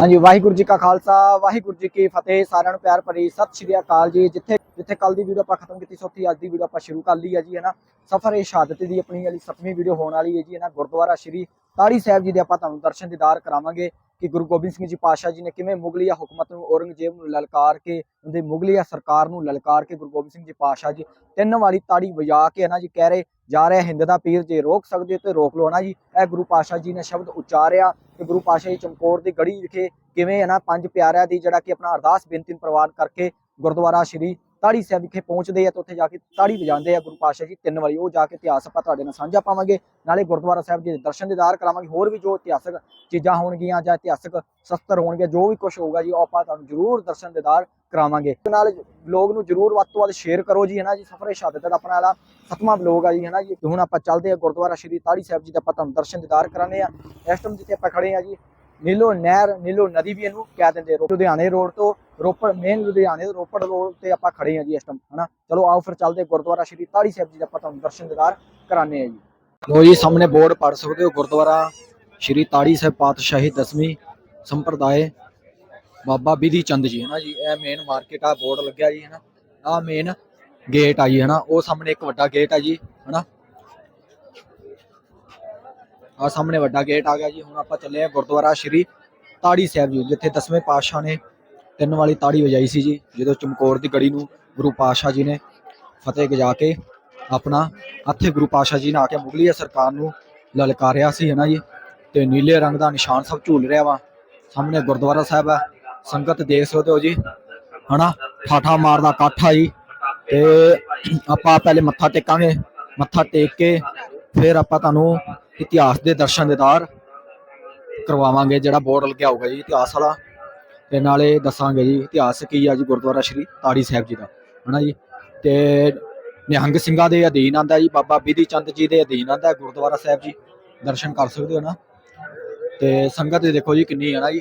ਹਾਂਜੀ, ਵਾਹਿਗੁਰੂ ਜੀ ਕਾ ਖਾਲਸਾ, ਵਾਹਿਗੁਰੂ ਜੀ ਕੀ ਫਤਿਹ। ਸਾਰਿਆਂ ਨੂੰ ਪਿਆਰ ਭਰੀ ਸਤਿ ਸ਼੍ਰੀ ਅਕਾਲ ਜੀ। ਜਿੱਥੇ ਜਿੱਥੇ ਕੱਲ ਦੀ ਵੀਡੀਓ ਆਪਾਂ ਖਤਮ ਕੀਤੀ ਸੀ, ਉੱਥੇ ਅੱਜ ਦੀ ਵੀਡੀਓ ਆਪਾਂ ਸ਼ੁਰੂ ਕਰ ਲਈ ਹੈ ਜੀ, ਹੈ ਨਾ? ਸਫਰ ਇਹ ਸ਼ਹਾਦਤ ਦੀ ਆਪਣੀ ਵਾਲੀ ਸੱਤਵੀਂ ਵੀਡੀਓ ਹੋਣ ਵਾਲੀ ਹੈ ਜੀ, ਹੈ ਨਾ? ਗੁਰਦੁਆਰਾ ਸ਼੍ਰੀ ਤਾੜੀ ਸਾਹਿਬ ਜੀ ਦੇ ਆਪਾਂ ਤੁਹਾਨੂੰ ਦਰਸ਼ਨ ਦੀਦਾਰ ਕਰਾਵਾਂਗੇ। ਕਿ ਗੁਰੂ ਗੋਬਿੰਦ ਸਿੰਘ ਜੀ ਪਾਤਸ਼ਾਹ ਜੀ ਨੇ ਕਿਵੇਂ ਮੁਗਲੀਆ ਹੁਕਮਤ ਨੂੰ ਔਰੰਗਜ਼ੇਬ ਨੂੰ ਲਲਕਾਰ ਕੇ, ਉਹਦੇ ਮੁਗਲੀਆ ਸਰਕਾਰ ਨੂੰ ਲਲਕਾਰ ਕੇ ਗੁਰੂ ਗੋਬਿੰਦ ਸਿੰਘ ਜੀ ਪਾਤਸ਼ਾਹ ਜੀ, ਤਿੰਨ ਵਾਲੀ ਤਾੜੀ ਵਜਾ ਕੇ ਹੈ ਨਾ ਜੀ ਕਹਿ ਰਹੇ, ਜਾ ਰਿਹਾ ਹਿੰਦ ਦਾ ਪੀਰ ਜੇ ਰੋਕ ਸਕਦੇ ਹੋ ਤੇ ਰੋਕ ਲਓ ਨਾ ਜੀ। ਇਹ ਗੁਰੂ ਪਾਤਸ਼ਾਹ ਜੀ ਨੇ ਸ਼ਬਦ ਉਚਾਰਿਆ ਕਿ ਗੁਰੂ ਪਾਤਸ਼ਾਹ ਜੀ ਚਮਕੌਰ ਦੀ ਗੜੀ ਵਿਖੇ ਕਿਵੇਂ ਹੈ ਨਾ ਪੰਜ ਪਿਆਰਿਆਂ ਦੀ ਜਿਹੜਾ ਕਿ ਆਪਣਾ ਅਰਦਾਸ ਬੇਨਤੀ ਪ੍ਰਵਾਨ ਕਰਕੇ ਗੁਰਦੁਆਰਾ ਸ਼੍ਰੀ ਤਾੜੀ ਸਾਹਿਬ ਵਿਖੇ ਪਹੁੰਚਦੇ ਆ ਤੇ ਉੱਥੇ ਜਾ ਕੇ ਤਾੜੀ ਵਜਾਉਂਦੇ ਆ ਗੁਰੂ ਪਾਤਸ਼ਾਹ ਜੀ। ਤਿੰਨ ਵਾਰੀ ਉਹ ਜਾ ਕੇ ਇਤਿਹਾਸ ਆਪਾਂ ਤੁਹਾਡੇ ਨਾਲ ਸਾਂਝਾ ਪਾਵਾਂਗੇ। ਨਾਲੇ ਗੁਰਦੁਆਰਾ ਸਾਹਿਬ ਜੀ ਦੇ ਦਰਸ਼ਨ ਦੀਦਾਰ ਕਰਾਵਾਂਗੇ। ਹੋਰ ਵੀ ਜੋ ਇਤਿਹਾਸਕ ਚੀਜ਼ਾਂ ਹੋਣਗੀਆਂ ਜਾਂ ਇਤਿਹਾਸਕ ਸ਼ਸਤਰ ਹੋਣਗੇ ਜੋ ਵੀ ਕੁਝ ਹੋਊਗਾ ਜੀ, ਉਹ ਆਪਾਂ ਤੁਹਾਨੂੰ ਜ਼ਰੂਰ ਦਰਸ਼ਨ ਦੀਦਾਰ ਕਰਾਵਾਂਗੇ। ਤੇ ਨਾਲ ਬਲੌਗ ਨੂੰ ਜ਼ਰੂਰ ਵੱਧ ਤੋਂ ਵੱਧ ਸ਼ੇਅਰ ਕਰੋ ਜੀ ਹੈ ਨਾ ਜੀ। ਸਫਰੇ ਸ਼ਹਾਦਤ ਦਾ ਆਪਣਾ ਵਾਲਾ ਸਤਵਾਂ ਬਲੌਗ ਆ ਜੀ ਹੈ ਨਾ ਜੀ ਹੁਣ ਆਪਾਂ ਚੱਲਦੇ ਆ ਗੁਰਦੁਆਰਾ ਸ਼੍ਰੀ ਤਾੜੀ ਸਾਹਿਬ ਜੀ ਦਾ ਆਪਾਂ ਤੁਹਾਨੂੰ ਦਰਸ਼ਨ ਦੀਦਾਰ ਕਰਾਣੇ ਆ। ਇਸ ਟਾਈਮ ਜਿੱਥੇ ਆਪਾਂ ਖੜੇ ਆ ਜੀ, ਨੀਲੋ ਨਹਿਰ, ਨੀਲੋ ਨਦੀ ਵੀ ਇਹਨੂੰ ਕਹਿ ਦਿੰਦੇ ਰੋ- ਲੁਧਿਆਣੇ ਰੋਡ ਤੋਂ। ਰੋਪੜ ਮੇਨ ਲੁਧਿਆਣੇ ਤੋਂ ਰੋਪੜ ਰੋਡ ਤੇ ਆਪਾਂ ਖੜੇ ਹਾਂ ਜੀ ਇਸ ਟਾਈਮ ਹਨਾ? ਚਲੋ ਆਓ ਫਿਰ ਚੱਲਦੇ ਗੁਰਦੁਆਰਾ ਸ਼੍ਰੀ ਤਾੜੀ ਸਾਹਿਬ ਜੀ ਦਾ ਆਪਾਂ ਤੁਹਾਨੂੰ ਦਰਸ਼ਨ ਦੀਦਾਰ ਕਰਾਣੇ ਆ ਜੀ। ਲੋ ਜੀ, ਸਾਹਮਣੇ ਬੋਰਡ ਪੜ ਸਕਦੇ ਹੋ, ਗੁਰਦੁਆਰਾ ਸ਼੍ਰੀ ਤਾੜੀ ਸਾਹਿਬ ਪਾਤਸ਼ਾਹੀ ਦਸਵੀਂ ਸੰਪਰਦਾਇ, ਬਾਬਾ ਬਿਧੀ ਚੰਦ ਜੀ, ਹਨਾ ਜੀ? ਇਹ ਮੇਨ ਮਾਰਕੀਟ ਆ, ਬੋਰਡ ਲੱਗਿਆ ਜੀ, ਹਨਾ? ਆ ਮੇਨ ਗੇਟ ਆ ਜੀ, ਹਨਾ? ਉਹ ਸਾਹਮਣੇ ਇੱਕ ਵੱਡਾ ਗੇਟ ਆ ਜੀ, ਹਨਾ? ਆ ਸਾਹਮਣੇ ਵੱਡਾ ਗੇਟ ਆ ਗਿਆ ਜੀ, ਹੁਣ ਆਪਾਂ ਚੱਲੇ ਆ ਗੁਰਦੁਆਰਾ ਸ਼੍ਰੀ ਤਾੜੀ ਸਾਹਿਬ ਜੀ, ਜਿੱਥੇ ਦਸਵੇਂ ਪਾਤਸ਼ਾਹ ਨੇ ਤਿੰਨ ਵਾਲੀ ਤਾੜੀ ਵਜਾਈ ਸੀ ਜੀ, ਜਦੋਂ ਚਮਕੌਰ ਦੀ ਗੜੀ ਨੂੰ ਗੁਰੂ ਪਾਤਸ਼ਾਹ ਜੀ ਨੇ ਫਤਿਹ ਗਜਾ ਕੇ ਆਪਣਾ ਹੱਥੇ ਗੁਰੂ ਪਾਤਸ਼ਾਹ ਜੀ ਨੇ ਆ ਕੇ ਮੁਗਲੀਆ ਸਰਕਾਰ ਨੂੰ ਲਲਕਾਰਿਆ ਸੀ ਹੈ ਨਾ ਜੀ? ਤੇ ਨੀਲੇ ਰੰਗ ਦਾ ਨਿਸ਼ਾਨ ਸਭ ਝੂਲ ਰਿਹਾ ਵਾ। ਸਾਹਮਣੇ ਗੁਰਦੁਆਰਾ ਸਾਹਿਬ ਹੈ ਸੰਗਤ ਦੇਖ ਸਕਦੇ ਹੋ ਜੀ, ਹਨਾ? ਠਾਠਾ ਮਾਰਦਾ ਕਾਠਾ ਜੀ। ਤੇ ਆਪਾਂ ਪਹਿਲੇ ਮੱਥਾ ਟੇਕਾਂਗੇ, ਮੱਥਾ ਟੇਕ ਕੇ ਫਿਰ ਆਪਾਂ ਤੁਹਾਨੂੰ ਇਤਿਹਾਸ ਦੇ ਦਰਸ਼ਨ ਦੀਦਾਰ ਕਰਵਾਵਾਂਗੇ, ਜਿਹੜਾ ਬੋਰਡ ਲੱਗਿਆ ਹੋਊਗਾ ਜੀ, ਇਤਿਹਾਸ ਵਾਲਾ। ਤੇ ਨਾਲੇ ਦੱਸਾਂਗੇ ਜੀ ਇਤਿਹਾਸ ਕੀ ਆ ਜੀ ਗੁਰਦੁਆਰਾ ਸ਼੍ਰੀ ਤਾੜੀ ਸਾਹਿਬ ਜੀ ਦਾ, ਹਨਾ ਜੀ? ਤੇ ਨਿਹੰਗ ਸਿੰਘਾਂ ਦੇ ਅਧੀਨ ਆਂਦਾ ਜੀ, ਬਾਬਾ ਬਿਧੀ ਚੰਦ ਜੀ ਦੇ ਅਧੀਨ ਆਂਦਾ ਗੁਰਦੁਆਰਾ ਸਾਹਿਬ ਜੀ, ਦਰਸ਼ਨ ਕਰ ਸਕਦੇ ਹੋ ਨਾ? ਤੇ ਸੰਗਤ ਦੇਖੋ ਜੀ ਕਿੰਨੀ ਹੈ ਨਾ ਜੀ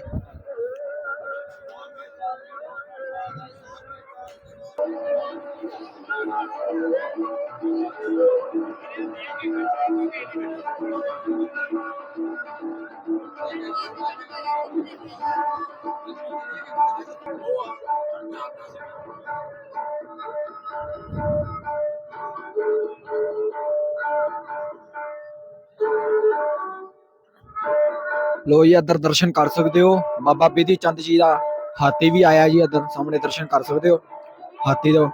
ਲੋ ਜੀ, ਇੱਧਰ ਦਰਸ਼ਨ ਕਰ ਸਕਦੇ ਹੋ। ਬਾਬਾ ਬਿਧੀ ਚੰਦ ਜੀ ਦਾ ਹਾਥੀ ਵੀ ਆਇਆ ਜੀ ਇੱਧਰ ਸਾਹਮਣੇ, ਦਰਸ਼ਨ ਕਰ ਸਕਦੇ ਹੋ। ਹਾਥੀ ਦੇ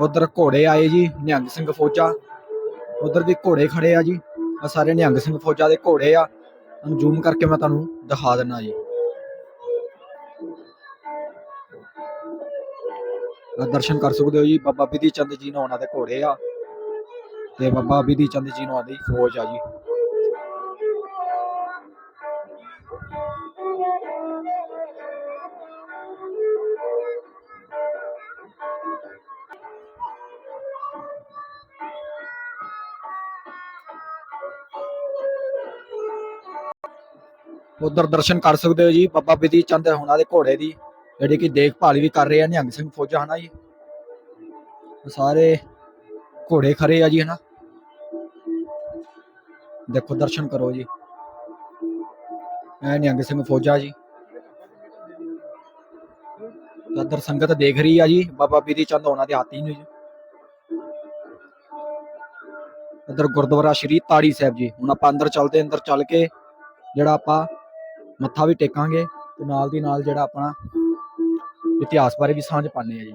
ਉਧਰ ਘੋੜੇ ਆਏ ਜੀ, ਨਿਹੰਗ ਸਿੰਘ ਫੌਜਾ। ਉਧਰ ਵੀ ਘੋੜੇ ਖੜੇ ਆ ਜੀ। ਆ ਸਾਰੇ ਨਿਹੰਗ ਸਿੰਘ ਫੌਜਾ ਦੇ ਘੋੜੇ ਆ। ਤੁਹਾਨੂੰ ਜ਼ੂਮ ਕਰਕੇ ਮੈਂ ਤੁਹਾਨੂੰ ਦਿਖਾ ਦਿੰਨਾ ਜੀ। ਦਰਸ਼ਨ ਕਰ ਸਕਦੇ ਹੋ ਜੀ। ਬਾਬਾ ਬਿਧੀ ਚੰਦ ਜੀ ਨੂੰ ਉਹਨਾਂ ਦੇ ਘੋੜੇ ਆ। ਤੇ ਬਾਬਾ ਬਿਧੀ ਚੰਦ ਜੀ ਨੂੰ ਆਦੀ ਫੌਜ ਆ ਜੀ। ਉਧਰ ਦਰਸ਼ਨ ਕਰ ਸਕਦੇ ਹੋ ਜੀ, ਬਾਬਾ ਬਿਧੀ ਚੰਦ ਹੁਣਾਂ ਦੇ ਘੋੜੇ ਦੀ, ਜਿਹੜੀ ਕਿ ਦੇਖਭਾਲ ਵੀ ਕਰ ਰਹੇ ਆ, ਨਿਹੰਗ ਸਿੰਘ ਫੌਜਾ ਹਨਾ ਜੀ। ਸਾਰੇ ਘੋੜੇ ਖੜੇ ਆ ਜੀ ਹਨਾ। ਦੇਖੋ ਦਰਸ਼ਨ ਕਰੋ ਜੀ। ਇਹ ਨਿਹੰਗ ਸਿੰਘ ਫੌਜਾ ਜੀ। ਉਧਰ ਸੰਗਤ ਦੇਖ ਰਹੀ ਆ ਜੀ, ਬਾਬਾ ਬਿਧੀ ਚੰਦ ਹੁਣਾਂ ਦੇ ਹਾਥੀ ਨੂੰ ਜੀ। ਉਧਰ ਗੁਰਦੁਆਰਾ ਸ਼੍ਰੀ ਤਾੜੀ ਸਾਹਿਬ ਜੀ, ਹੁਣ ਆਪਾਂ ਅੰਦਰ ਚੱਲਦੇ, ਅੰਦਰ ਚੱਲ ਕੇ ਜਿਹੜਾ ਆਪਾਂ ਮੱਥਾ ਵੀ ਟੇਕਾਂਗੇ ਤੇ ਨਾਲ ਦੀ ਨਾਲ ਜਿਹੜਾ ਆਪਣਾ ਇਤਿਹਾਸ ਬਾਰੇ ਵੀ ਸਾਂਝ ਪਾਉਂਦੇ ਆ ਜੀ।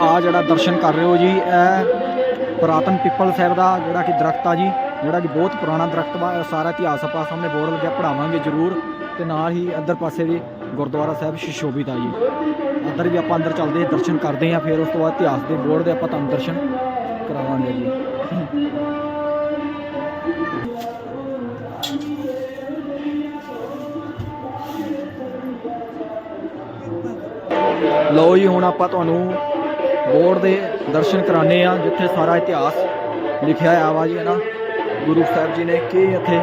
ਆ ਜਿਹੜਾ ਦਰਸ਼ਨ ਕਰ ਰਹੇ ਹੋ ਜੀ ਇਹ ਪੁਰਾਤਨ ਪਿੱਪਲ ਸਾਹਿਬ ਦਾ ਜਿਹੜਾ ਕਿ ਦਰਖਤ ਆ ਜੀ ਜਿਹੜਾ ਕਿ ਬਹੁਤ ਪੁਰਾਣਾ ਦਰਖਤ ਵਾ ਸਾਰਾ ਇਤਿਹਾਸ ਆਪਾਂ ਸਾਹਮਣੇ ਬੋਰਡ ਲੱਗਿਆ ਪੜਾਵਾਂਗੇ ਜ਼ਰੂਰ। ਤੇ ਨਾਲ ਹੀ ਇੱਧਰ ਪਾਸੇ ਵੀ ਗੁਰਦੁਆਰਾ ਸਾਹਿਬ ਸ਼ਿਸ਼ੋਭਿਤ ਆ ਜੀ। ਅੰਦਰ ਵੀ ਆਪਾਂ ਅੰਦਰ ਚੱਲਦੇ ਹਾਂ, ਦਰਸ਼ਨ ਕਰਦੇ ਆ ਫਿਰ ਉਸ ਤੋਂ ਬਾਅਦ ਇਤਿਹਾਸ ਦੇ ਬੋਰਡ ਦੇ ਆਪਾਂ ਤੁਹਾਨੂੰ ਦਰਸ਼ਨ ਕਰਾਵਾਂਗੇ ਜੀ। ਲਓ ਜੀ ਹੁਣ ਆਪਾਂ ਤੁਹਾਨੂੰ ਬੋਰਡ ਦੇ ਦਰਸ਼ਨ ਕਰਾਣੇ ਆ ਜਿੱਥੇ ਸਾਰਾ ਇਤਿਹਾਸ ਲਿਖਿਆ ਹੋਇਆ ਵਾ ਜੀ ਹੈ ਨਾ। ਗੁਰੂ ਸਾਹਿਬ ਜੀ ਨੇ ਕੀ ਇੱਥੇ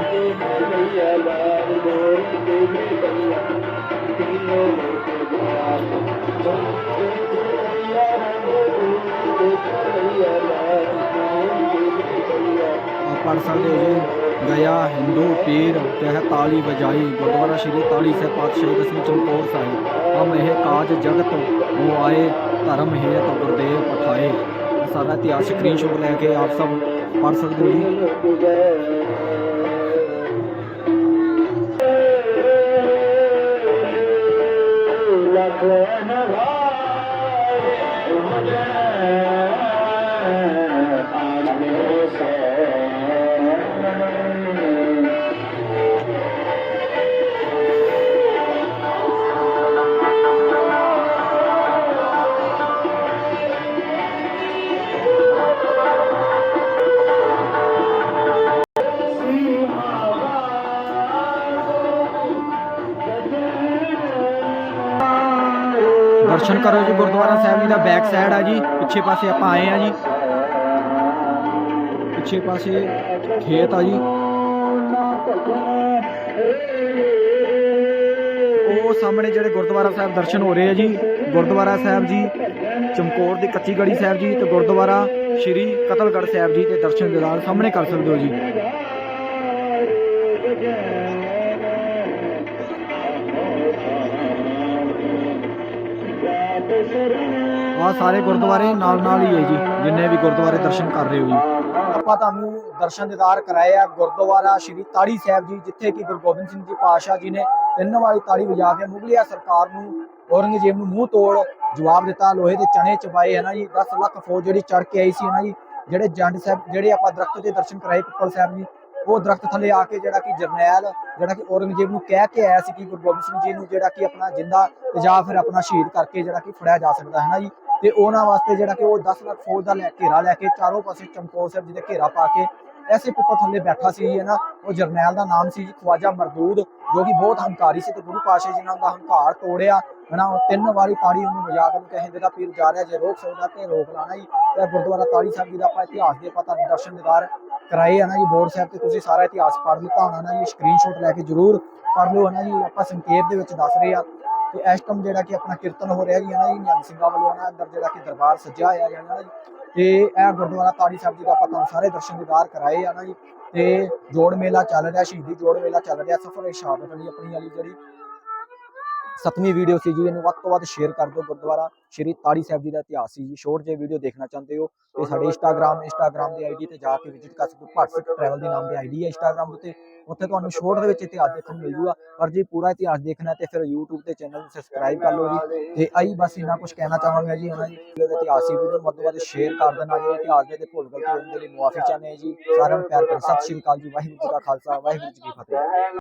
ਆਪ ਪੜ੍ਹ ਸਕਦੇ ਹੋ ਜੀ। ਗਿਆ ਹਿੰਦੂ, ਪੀਰ ਤਹਿ ਤਾਲੀ ਵਜਾਈ, ਗੁਰਦੁਆਰਾ ਸ਼੍ਰੀ ਤਾਲੀ ਸਾਹਿਬ ਪਾਤਸ਼ਾਹੀ ਦਸਵੀਂ ਚਮਕੌਰ ਸਾਹਿਬ। ਹਮ ਇਹ ਕਾਜ ਜਗਤ, ਉਹ ਆਏ ਧਰਮ ਹੈ ਤਾਂ ਗੁਰਦੇਵ ਪਠਾਏ। ਇਹ ਸਾਰਾ ਇਤਿਹਾਸ ਸਕਰੀਨਸ਼ਾਟ ਲੈ ਕੇ ਆਪ ਸਭ ਪੜ੍ਹ ਸਕਦੇ ਹੋ ਬੈਕ ਸਾਈਡ ਆ ਜੀ। ਪਿੱਛੇ ਪਾਸੇ ਆਪਾਂ ਆਏ ਆ ਜੀ। ਪਿੱਛੇ ਪਾਸੇ ਖੇਤ ਆ ਜੀ। ਉਹ ਸਾਹਮਣੇ ਜਿਹੜੇ ਗੁਰਦੁਆਰਾ ਸਾਹਿਬ ਦਰਸ਼ਨ ਹੋ ਰਹੇ ਆ ਜੀ। ਗੁਰਦੁਆਰਾ ਸਾਹਿਬ ਜੀ, ਚਮਕੌਰ ਦੀ ਕੱਚੀ ਗੜੀ ਸਾਹਿਬ ਜੀ ਤੇ ਗੁਰਦੁਆਰਾ ਸ਼੍ਰੀ ਕਤਲਗੜ੍ਹ ਸਾਹਿਬ ਜੀ ਦੇ ਦਰਸ਼ਨ ਦਿਦਾਰ ਸਾਹਮਣੇ ਕਰ ਸਕਦੇ ਹੋ ਜੀ। ਆ ਸਾਰੇ ਗੁਰਦੁਆਰੇ ਨਾਲ ਨਾਲ ਹੀ ਹੈ ਜੀ, ਜਿੰਨੇ ਵੀ ਗੁਰਦੁਆਰੇ ਦਰਸ਼ਨ ਕਰ ਰਹੇ ਹੋ ਜੀ। ਆਪਾਂ ਤੁਹਾਨੂੰ ਦਰਸ਼ਨ ਦਿਦਾਰ ਕਰਾਏ ਆ ਗੁਰਦੁਆਰਾ ਸ਼੍ਰੀ ਤਾੜੀ ਸਾਹਿਬ ਜੀ, ਜਿੱਥੇ ਕਿ ਗੁਰੂ ਗੋਬਿੰਦ ਸਿੰਘ ਜੀ ਪਾਤਸ਼ਾਹ ਜੀ ਨੇ ਤਿੰਨ ਵਾਲੀ ਤਾੜੀ ਵਜਾ ਕੇ ਮੁਗਲਿਆ ਸਰਕਾਰ ਨੂੰ ਔਰੰਗਜ਼ੇਬ ਨੂੰ ਮੂੰਹ ਤੋੜ ਜਵਾਬ ਦਿੱਤਾ, ਲੋਹੇ ਦੇ ਚਣੇ ਚਬਾਏ, ਹੈ ਜੀ? 10 ਲੱਖ ਫੌਜ ਜਿਹੜੀ ਚੜ ਕੇ ਆਈ ਸੀ, ਹੈ ਜੀ? ਜਿਹੜੇ ਜੰਡ ਸਾਹਿਬ, ਜਿਹੜੇ ਆਪਾਂ ਦਰਖਤ ਦੇ ਦਰਸ਼ਨ ਕਰਾਏ ਪਿੱਪਲ ਸਾਹਿਬ ਜੀ, ਉਹ ਦਰਖਤ ਥੱਲੇ ਆ ਕੇ ਜਿਹੜਾ ਕਿ ਜਰਨੈਲ, ਜਿਹੜਾ ਕਿ ਔਰੰਗਜ਼ੇਬ ਨੂੰ ਕਹਿ ਕੇ ਆਇਆ ਸੀ ਕਿ ਗੁਰੂ ਗੋਬਿੰਦ ਸਿੰਘ ਜੀ ਨੂੰ ਜਿਹੜਾ ਕਿ ਆਪਣਾ ਜਿੰਦਾ ਜਾਂ ਫਿਰ ਆਪਣਾ ਸ਼ਹੀਦ ਕਰਕੇ ਜਿਹੜਾ ਕਿ ਫੜਿਆ ਜਾ ਸਕਦਾ, ਹੈ ਨਾ ਜੀ? ਤੇ ਉਹਨਾਂ ਵਾਸਤੇ ਜਿਹੜਾ ਕਿ ਉਹ 10 ਲੱਖ ਫੌਜ ਦਾ ਲੈ ਘੇਰਾ ਲੈ ਕੇ ਚਾਰੋਂ ਪਾਸੇ ਚਮਕੌਰ ਸਾਹਿਬ ਜੀ ਦੇ ਘੇਰਾ ਪਾ ਕੇ ਐਸੇ ਪਿੱਪਲ ਥੱਲੇ ਬੈਠਾ ਸੀ ਜੀ, ਹੈ ਨਾ? ਉਹ ਜਰਨੈਲ ਦਾ ਨਾਮ ਸੀ ਜੀ, ਖਵਾਜਾ ਮਰਦੂਦ, ਜੋ ਕਿ ਬਹੁਤ ਹੰਕਾਰੀ ਸੀ ਤੇ ਗੁਰੂ ਪਾਸ਼ਾ ਜੀ ਨੇ ਉਹਦਾ ਹੰਕਾਰ ਤੋੜਿਆ ਹਨਾ ਉਹ ਤਿੰਨ ਵਾਰੀ ਤਾੜੀ ਉਹਨੂੰ ਮਜ਼ਾਕ ਨੂੰ ਕਹਿੰਦੇ ਦਾ ਪੀਰ ਜਾ ਰਿਹਾ, ਜੇ ਰੋਕ ਸਕਦਾ ਤੇ ਰੋਕ ਲਾਣਾ ਜੀ। ਤੇ ਗੁਰਦੁਆਰਾ ਤਾੜੀ ਸਾਹਿਬ ਜੀ ਦਾ ਆਪਾਂ ਇਤਿਹਾਸ ਦੇ ਪਤਾ ਦਰਸ਼ਨ ਦਿਦਾਰ ਕਰਾਏ ਆ ਨਾ ਜੀ ਬੋਰਡ ਸਾਹਿਬ ਤੇ ਤੁਸੀਂ ਸਾਰਾ ਇਤਿਹਾਸ ਪੜ੍ਹ ਲਿੱਤਾ ਹੋਣਾ ਨਾ ਜੀ ਸਕਰੀਨਸ਼ਾਟ ਲੈ ਕੇ ਜਰੂਰ ਪੜ੍ਹ ਲਓ ਨਾ ਜੀ, ਆਪਾਂ ਸੰਖੇਪ ਦੇ ਵਿੱਚ ਦੱਸ ਰਹੇ ਆ। ਤੇ ਇਸ ਟਾਈਮ ਜਿਹੜਾ ਕਿ ਆਪਣਾ ਕੀਰਤਨ ਹੋ ਰਿਹਾ ਜੀ ਹੈ ਨਾ ਜੀ ਨਿਹੰਗ ਸਿੰਘਾਂ ਵੱਲੋਂ ਨਾ ਅੰਦਰ ਜਿਹੜਾ ਕਿ ਦਰਬਾਰ ਸੱਜਿਆ ਹੋਇਆ ਹੈ ਨਾ ਜੀ। ਤੇ ਇਹ ਗੁਰਦੁਆਰਾ ਤਾੜੀ ਸਾਹਿਬ ਜੀ ਦਾ ਆਪਾਂ ਤੁਹਾਨੂੰ ਸਾਰੇ ਦਰਸ਼ਨ ਦਿਦਾਰ ਕਰਾਏ ਆ ਨਾ ਜੀ। ਤੇ ਜੋੜ ਮੇਲਾ ਚੱਲ ਰਿਹਾ, ਸ਼ਹੀਦੀ ਜੋੜ ਮੇਲਾ ਚੱਲ ਰਿਹਾ, ਸਫਰ ਸ਼ਹਾਦਤ ਵਾਲੀ ਆਪਣੀ ਵਾਲੀ ਜਿਹੜੀ ਸਤਵੀਂ ਵੀਡੀਓ ਸੀ ਜੀ, ਇਹਨੂੰ ਵੱਧ ਤੋਂ ਵੱਧ ਸ਼ੇਅਰ ਕਰ ਦਿਓ ਗੁਰਦੁਆਰਾ। ਸ਼੍ਰੀ ਤਾੜੀ ਸਾਹਿਬ ਜੀ ਦਾ ਇਤਿਹਾਸ ਸੀ ਜੀ ਸ਼ੋਰਟ ਜੇ ਵੀਡੀਓ ਦੇਖਣਾ ਚਾਹੁੰਦੇ ਹੋ, ਤੇ ਸਾਡੇ ਇੰਸਟਾਗ੍ਰam ਇੰਸਟਾਗ੍ਰam ਦੀ ਆਈਡੀ ਤੇ ਜਾ ਕੇ ਵਿਜ਼ਿਟ ਕਰ ਸਕਦੇ ਹੋ ਭੱਟ ਸਿੱਖ ਟਰੈਵਲ ਦੇ ਨਾਮ ਦੀ ਆਈਡੀ ਹੈ ਇੰਸਟਾਗ੍ਰam ਉੱਤੇ। ਉੱਥੇ ਤੁਹਾਨੂੰ ਸ਼ੋਰਟ ਦੇ ਵਿੱਚ ਇਤਿਹਾਸ ਦੇਖਣ ਨੂੰ ਮਿਲ ਜੂਗਾ। ਪਰ ਜੀ ਪੂਰਾ ਇਤਿਹਾਸ ਦੇਖਣਾ ਤੇ ਫਿਰ YouTube ਤੇ ਚੈਨਲ ਨੂੰ ਸਬਸਕ੍ਰਾਈਬ ਕਰ ਲਓ ਜੀ। ਤੇ ਆਈ ਬਸ ਇੰਨਾ ਕੁਝ ਕਹਿਣਾ ਚਾਹਾਂਗਾ ਜੀ, ਹਨਾ ਜੀ। ਵੀਡੀਓ ਦੇ ਵੀਡੀਓ ਵੱਧ ਤੋਂ ਵੱਧ ਸ਼ੇਅਰ ਕਰ ਦੇਣਾ ਜੀ। ਇਤਿਹਾਸ ਦੇ ਤੇ ਭੁੱਲ ਗਲਤੀ ਹੋਣ ਦੇ ਲਈ ਮੁਆਫੀ ਚਾਹੁੰਦੇ ਹਾਂ ਜੀ। ਸਾਰਿਆਂ ਨੂੰ ਪਿਆਰ ਭਰੀ ਸਤਿ ਸ਼੍ਰੀ ਅਕਾਲ ਜੀ। ਵਾਹਿਗੁਰੂ ਜੀ ਕਾ ਖਾਲਸਾ, ਵਾਹਿਗੁਰੂ ਜੀ ਕੀ ਫਤਿਹ।